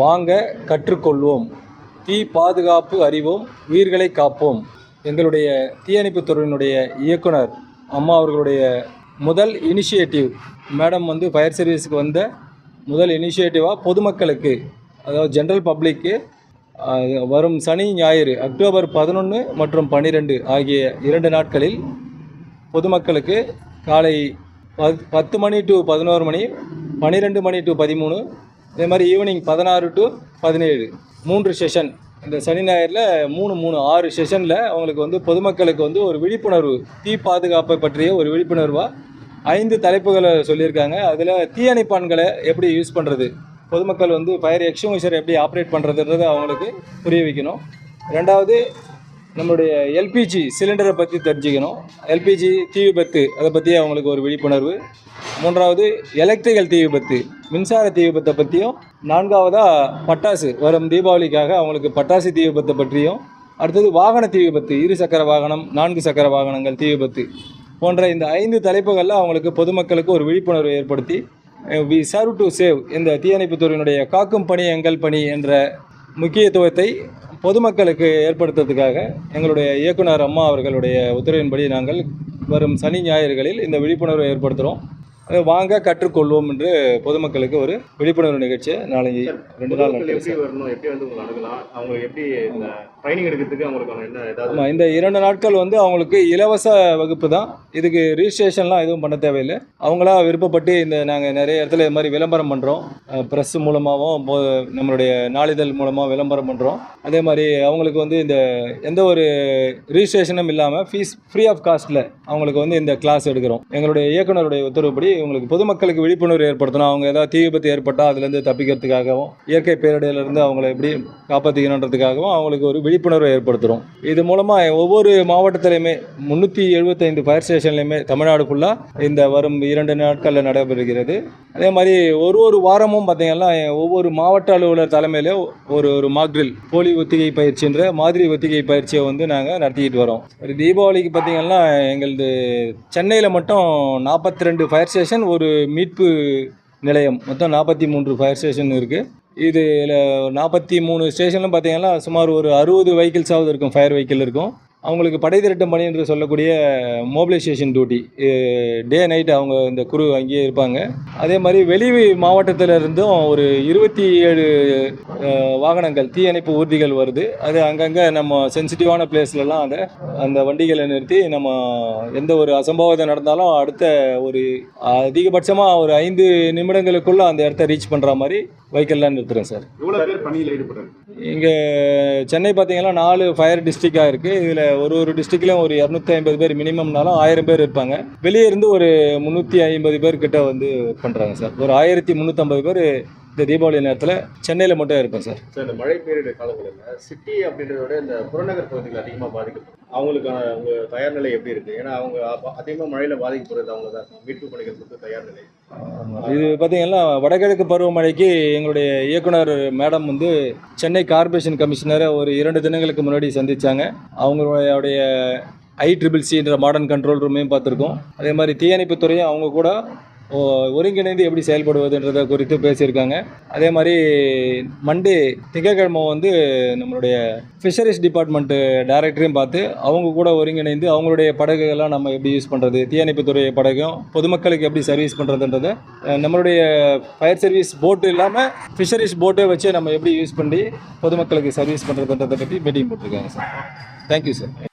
வாங்க கற்றுக்கொள்வோம். தீ பாதுகாப்பு அறிவோம் உயிர்களை காப்போம். எங்களுடைய தீயணைப்பு துறையினுடைய இயக்குனர் அம்மா அவர்களுடைய முதல் இனிஷியேட்டிவ் மேடம் வந்து ஃபயர் சர்வீஸுக்கு வந்த முதல் இனிஷியேட்டிவாக பொதுமக்களுக்கு அதாவது ஜென்ரல் பப்ளிக்கு வரும் சனி ஞாயிறு அக்டோபர் பதினொன்று மற்றும் பன்னிரெண்டு ஆகிய இரண்டு நாட்களில் பொதுமக்களுக்கு காலை பத் பத்து மணி டு பதினோரு மணி பன்னிரெண்டு மணி டு பதிமூணு இதே மாதிரி ஈவினிங் பதினாறு டு பதினேழு. மூன்று செஷன் இந்த சனி ஞாயிறில் மூணு மூணு ஆறு செஷனில் அவங்களுக்கு வந்து பொதுமக்களுக்கு வந்து ஒரு விழிப்புணர்வு தீ பாதுகாப்பை பற்றிய ஒரு விழிப்புணர்வாக ஐந்து தலைப்புகளை சொல்லியிருக்காங்க. அதில் தீயணைப்பான்களை எப்படி யூஸ் பண்ணுறது பொதுமக்கள் வந்து ஃபயர் எக்ஸ்டிங்விஷர் எப்படி ஆப்ரேட் பண்ணுறதுன்றதை அவங்களுக்கு புரிய வைக்கணும். ரெண்டாவது நம்மளுடைய எல்பிஜி சிலிண்டரை பற்றி தெரிஞ்சுக்கணும். எல்பிஜி தீ விபத்து அதை பற்றி அவங்களுக்கு ஒரு விழிப்புணர்வு. மூன்றாவது எலக்ட்ரிக்கல் தீ விபத்து. மின்சார தீ விபத்தை பற்றியும் நான்காவதாக பட்டாசு. வரும் தீபாவளிக்காக அவங்களுக்கு பட்டாசு தீ விபத்தை பற்றியும் அடுத்தது வாகன தீ விபத்து. இரு சக்கர வாகனம் நான்கு சக்கர வாகனங்கள் தீ விபத்து. போன்ற இந்த ஐந்து தலைப்புகளில் அவங்களுக்கு பொதுமக்களுக்கு ஒரு விழிப்புணர்வை ஏற்படுத்தி வி சர்வ் டு சேவ் இந்த தீயணைப்பு துறையினுடைய காக்கும் பணி எங்கள் பணி என்ற முக்கியத்துவத்தை பொதுமக்களுக்கு ஏற்படுத்துறதுக்காக எங்களுடைய இயக்குனர் அம்மா அவர்களுடைய உத்தரவின்படி நாங்கள் வரும் சனி ஞாயிறுகளில் இந்த விழிப்புணர்வை ஏற்படுத்துகிறோம் வாங்க கற்றுக்கொள்வோம் என்று பொதுமக்களுக்கு ஒரு விழிப்புணர்வு நிகழ்ச்சியை நாளைக்கு ரெண்டு நாள் பொதுமக்கள் நடத்துகிறோம் எப்படி வரணும்? எப்படி வந்து உங்களை அணுகலாம்? அவங்க எப்படி இந்த ட்ரைனிங் எடுக்கிறதுக்கு அவங்களுக்கான என்ன ஏதாவது ஆமாம் இந்த இரண்டு நாட்கள் வந்து அவங்களுக்கு இலவச வகுப்பு தான். இதுக்கு ரிஜிஸ்ட்ரேஷன்லாம் எதுவும் பண்ண தேவையில்லை. அவங்களா விருப்பப்பட்டு இந்த நாங்கள் நிறைய இடத்துல இது மாதிரி விளம்பரம் பண்ணுறோம் ப்ரெஸ் மூலமாகவும் நம்மளுடைய நாளிதழ் மூலமாக விளம்பரம் பண்ணுறோம் அதே மாதிரி அவங்களுக்கு வந்து இந்த எந்த ஒரு ரிஜிஸ்ட்ரேஷனும் இல்லாமல் ஃபீஸ் ஃப்ரீ ஆஃப் காஸ்ட்டில் அவங்களுக்கு வந்து இந்த கிளாஸ் எடுக்கிறோம். எங்களுடைய இயக்குனருடைய உத்தரவுப்படி இவங்களுக்கு பொதுமக்களுக்கு விழிப்புணர்வு ஏற்படுத்தணும். அவங்க ஏதாவது தீ விபத்து ஏற்பட்டால் அதுலேருந்து தப்பிக்கிறதுக்காகவும் இயற்கை பேரிடையிலேருந்து அவங்கள எப்படி காப்பாற்றிக்கணுன்றதுக்காகவும் அவங்களுக்கு ஒரு விழிப்புணர்வை ஏற்படுத்துகிறோம் இது மூலமாக ஒவ்வொரு மாவட்டத்திலையுமே முந்நூற்றி எழுபத்தைந்து ஃபயர் ஸ்டேஷன்லையுமே தமிழ்நாடு ஃபுல்லாக இந்த வரும் இரண்டு நாட்களில் நடைபெறுகிறது. அதே மாதிரி ஒரு ஒரு வாரமும் பார்த்திங்கன்னா ஒவ்வொரு மாவட்ட அலுவலர் தலைமையில ஒரு ஒரு மாக்ரில் போலி ஒத்திகை பயிற்சின்ற மாதிரி ஒத்திகை பயிற்சியை வந்து நாங்கள் நடத்திக்கிட்டு வரோம். ஒரு தீபாவளிக்கு பார்த்திங்கன்னா எங்களது சென்னையில் மட்டும் நாற்பத்தி ரெண்டு ஃபயர் ஸ்டேஷன் ஸ்டேஷன் ஒரு மீட்பு நிலையம். மொத்தம் நாற்பத்தி மூன்று ஃபயர் ஸ்டேஷன் இருக்குது இதில் நாற்பத்தி மூணு ஸ்டேஷனில் பார்த்தீங்கன்னா சுமார் ஒரு அறுபது வெஹிக்கிள்ஸாவது இருக்கும் ஃபயர் வெஹிக்கிள் இருக்கும். அவங்களுக்கு படை திரட்டும் பணி என்று சொல்லக்கூடிய மோபிலைசேஷன் டியூட்டி டே நைட் அவங்க இந்த குரு அங்கேயே இருப்பாங்க. அதே மாதிரி வெளி மாவட்டத்தில் இருந்தும் ஒரு இருபத்தி ஏழு வாகனங்கள் தீயணைப்பு ஊர்திகள் வருது. அது அங்கங்கே நம்ம சென்சிட்டிவான பிளேஸ்லலாம் அந்த அந்த வண்டிகளை நிறுத்தி நம்ம எந்த ஒரு அசம்பாவிதம் நடந்தாலும் அடுத்த ஒரு அதிகபட்சமாக ஒரு ஐந்து நிமிடங்களுக்குள்ள அந்த இடத்த ரீச் பண்ணுற மாதிரி வெஹிக்கல்லாம் நிறுத்துறோம் சார். இவ்வளவு பேர் பணியில் ஈடுபடுறாங்க? இங்கே சென்னை பார்த்தீங்கன்னா நாலு ஃபயர் டிஸ்ட்ரிக்டாக இருக்குது இதில் ஒரு ஒரு டிஸ்ட்ரிக்ட்லையும் ஒரு இரநூத்தி ஐம்பது பேர் மினிமம்னாலும் ஆயிரம் பேர் இருப்பாங்க. வெளியே இருந்து ஒரு முந்நூற்றி ஐம்பது பேர் கிட்ட வந்து பண்ணுறாங்க சார். ஒரு ஆயிரத்தி முந்நூற்றம்பது பேர் இந்த தீபாவளி நேரத்தில் சென்னையில் மட்டும் இருப்பேன் சார். சார் இந்த மழை பேரிடர் காலங்களில் சிட்டி அப்படின்றத விட இந்த புறநகர் பகுதிகள் அதிகமாக பாதிக்கப்படும். அவங்களுக்கான அவங்க தயார் நிலை எப்படி இருக்கு? ஏன்னா அவங்க அப்ப- அதிகமா மழையில பாதிக்கப்படுறது அவங்க தான் மீட்பு பணிகள் கொடுத்து தயார் நிலை. இது பார்த்தீங்கன்னா வடகிழக்கு பருவமழைக்கு எங்களுடைய இயக்குனர் மேடம் வந்து சென்னை கார்ப்பரேஷன் கமிஷனரை ஒரு இரண்டு தினங்களுக்கு முன்னாடி சந்திச்சாங்க. அவங்களுடைய ஐ ட்ரிபிள் சின்ற மாடர்ன் கண்ட்ரோல் ரூமையும் பார்த்துருக்கோம். அதே மாதிரி தீயணைப்புத் துறையும் அவங்க கூட ஒருங்கிணைந்து எப்படி செயல்படுவதுன்றதை குறித்து பேசியிருக்காங்க. அதே மாதிரி மண்டே திங்கக்கிழமை வந்து நம்மளுடைய ஃபிஷரிஸ் டிபார்ட்மெண்ட்டு டைரக்டரையும் பார்த்து அவங்க கூட ஒருங்கிணைந்து அவங்களுடைய படகுகள்லாம் நம்ம எப்படி யூஸ் பண்ணுறது தீயணைப்புத்துறை படகும் பொதுமக்களுக்கு எப்படி சர்வீஸ் பண்ணுறதுன்றதை நம்மளுடைய ஃபயர் சர்வீஸ் போட்டு இல்லாமல் ஃபிஷரிஸ் போட்டை வச்சு நம்ம எப்படி யூஸ் பண்ணி பொதுமக்களுக்கு சர்வீஸ் பண்ணுறதுன்றதை பற்றி மீட்டிங் போட்டிருக்காங்க சார் தேங்க்யூ சார்